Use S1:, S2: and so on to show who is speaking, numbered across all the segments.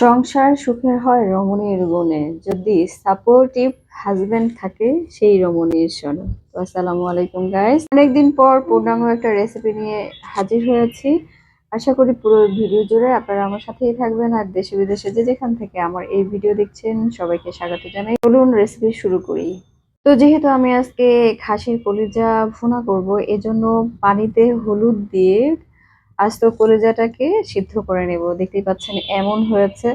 S1: সংসার সুখের হয় রমণীর গুণে। যদি সাপোর্টিভ হাজবেন্ড থাকে, সেই রমণীর শোনো তো আসসালামু আলাইকুম গাইস অনেকদিন পর পূর্ণাঙ্গ একটা রেসিপি নিয়ে হাজির হয়েছি। আশা করি পুরো ভিডিও জুড়ে আপনারা আমার সাথেই থাকবেন আর দেশে বিদেশে যে যেখান থেকে আমার এই ভিডিও দেখছেন, সবাইকে স্বাগত জানাই। চলুন রেসিপি শুরু করি। তো যেহেতু আমি আজকে খাসির কলিজা ভুনা করব, এজন্য পানিতে হলুদ দিয়ে আস্ত কলিজাটাকে সিদ্ধ করে নেব। দেখতেই পাচ্ছেন, এমন হয়েছে।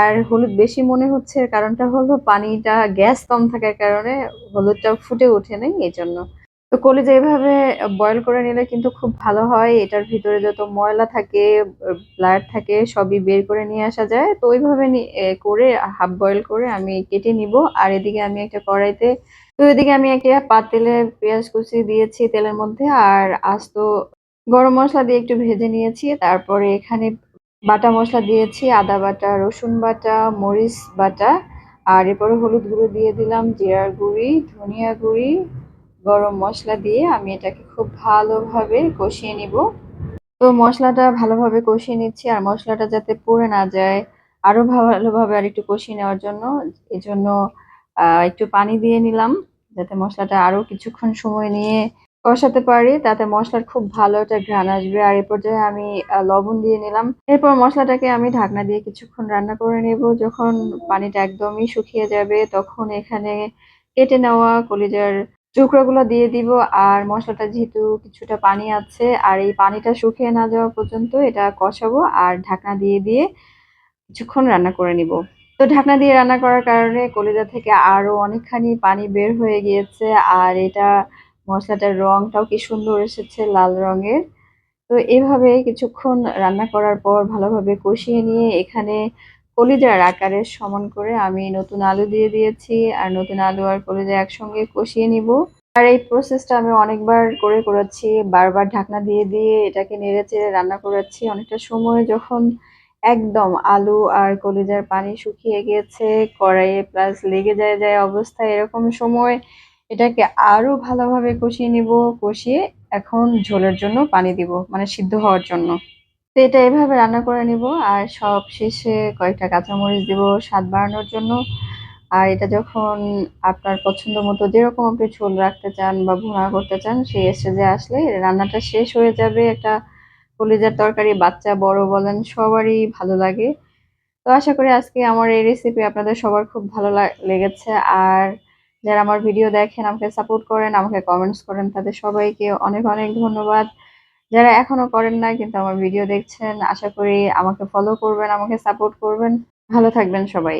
S1: আর হলুদ বেশি মনে হচ্ছে কারণটা হলো পানিটা, গ্যাস কম থাকার কারণে হলুদটা ফুটে ওঠে নাই এই জন্য তো কলিজা এভাবে বয়েল করে নিলে কিন্তু খুব ভালো হয়। এটার ভিতরে যত ময়লা থাকে, ব্লাড থাকে, সবই বের করে নিয়ে আসা যায়। তো ওইভাবে করে হাফ বয়েল করে আমি কেটে নিব। আর এদিকে আমি একটা কড়াইতে, তো এদিকে আমি একটা পাতিলে পেঁয়াজ কুচি দিয়েছি তেলের মধ্যে। আর আস্ত গরম মশলা দিয়ে একটু ভেজে নিয়েছি। তারপরে এখানে বাটা মশলা দিয়েছি, আদা বাটা, রসুন বাটা, মরিচ বাটা। আর এরপরে হলুদ গুঁড়ো দিয়ে দিলাম, জিরার গুঁড়ি, ধনিয়া গুঁড়ি। গরম মশলা দিয়ে আমি এটাকে খুব ভালোভাবে কষিয়ে নিব। তো মশলাটা ভালোভাবে কষিয়ে নিচ্ছি, আর মশলাটা যাতে পুড়ে না যায় আরও ভালোভাবে আর একটু কষিয়ে নেওয়ার জন্য। এজন্য একটু পানি দিয়ে নিলাম, যাতে মশলাটা আরও কিছুক্ষণ সময় নিয়ে কষাতে পারি, তাতে মশলার খুব ভালো একটা ঘ্রাণ আসবে। আর এ পর্যায়ে আমি লবণ দিয়ে নিলাম। এরপর মশলাটাকে আমি ঢাকনা দিয়ে কিছুক্ষণ রান্না করে নেব। যখন পানিটা একদমই শুকিয়ে যাবে, তখন এখানে কেটে নেওয়া কলিজার টুকরোগুলো দিয়ে দিব। আর মশলাটা যেহেতু কিছুটা পানি আছে, আর এই পানিটা শুকিয়ে না যাওয়া পর্যন্ত এটা কষাবো আর ঢাকনা দিয়ে দিয়ে কিছুক্ষণ রান্না করে নিব। তো ঢাকনা দিয়ে রান্না করার কারণে কলিজা থেকে আরও অনেকখানি পানি বের হয়ে গিয়েছে। আর এটা মশলাটার রংটাও কি সুন্দর এসেছে লাল রঙের। তো এভাবে কিছুক্ষণ রান্না করার পর ভালোভাবে কষিয়ে নিয়ে এখানে কলিজার আকারের সমান করে আমি নতুন আলু দিয়ে দিয়েছি আর নতুন আলু আর কলিজা একসঙ্গে কষিয়ে নিব। আর এই প্রসেসটা আমি অনেকবার করে করেছি, বারবার ঢাকনা দিয়ে দিয়ে এটাকে নেড়ে চেড়ে রান্না করেছি। অনেকটা সময় যখন একদম আলু আর কলিজার পানি শুকিয়ে গিয়েছে, কড়াইয়ে প্লাস লেগে যায় যায় অবস্থা, এরকম সময় এটাকে আরও ভালোভাবে কষিয়ে নিব, কষিয়ে এখন ঝোলের জন্য পানি দিব মানে সিদ্ধ হওয়ার জন্য। তো এটা এভাবে রান্না করে নিব, আর সব শেষে কয়েকটা কাঁচামরিচ দিব স্বাদ বাড়ানোর জন্য। আর এটা যখন আপনার পছন্দ মতো যেরকম আপনি ঝোল রাখতে চান বা ভুনা করতে চান, সেই স্টেজে আসলে রান্নাটা শেষ হয়ে যাবে। একটা কলিজার তরকারি, বাচ্চা, বড় বলেন, সবারই ভালো লাগে। তো আশা করি আজকে আমার এই রেসিপি আপনাদের সবার খুব ভালো লেগেছে। আর যারা আমার ভিডিও দেখেন, আমাকে সাপোর্ট করেন, আমাকে কমেন্টস করেন, তাদের সবাইকে অনেক অনেক ধন্যবাদ। যারা এখনও করেন না কিন্তু আমার ভিডিও দেখছেন, আশা করি আমাকে ফলো করবেন, আমাকে সাপোর্ট করবেন। ভালো থাকবেন সবাই।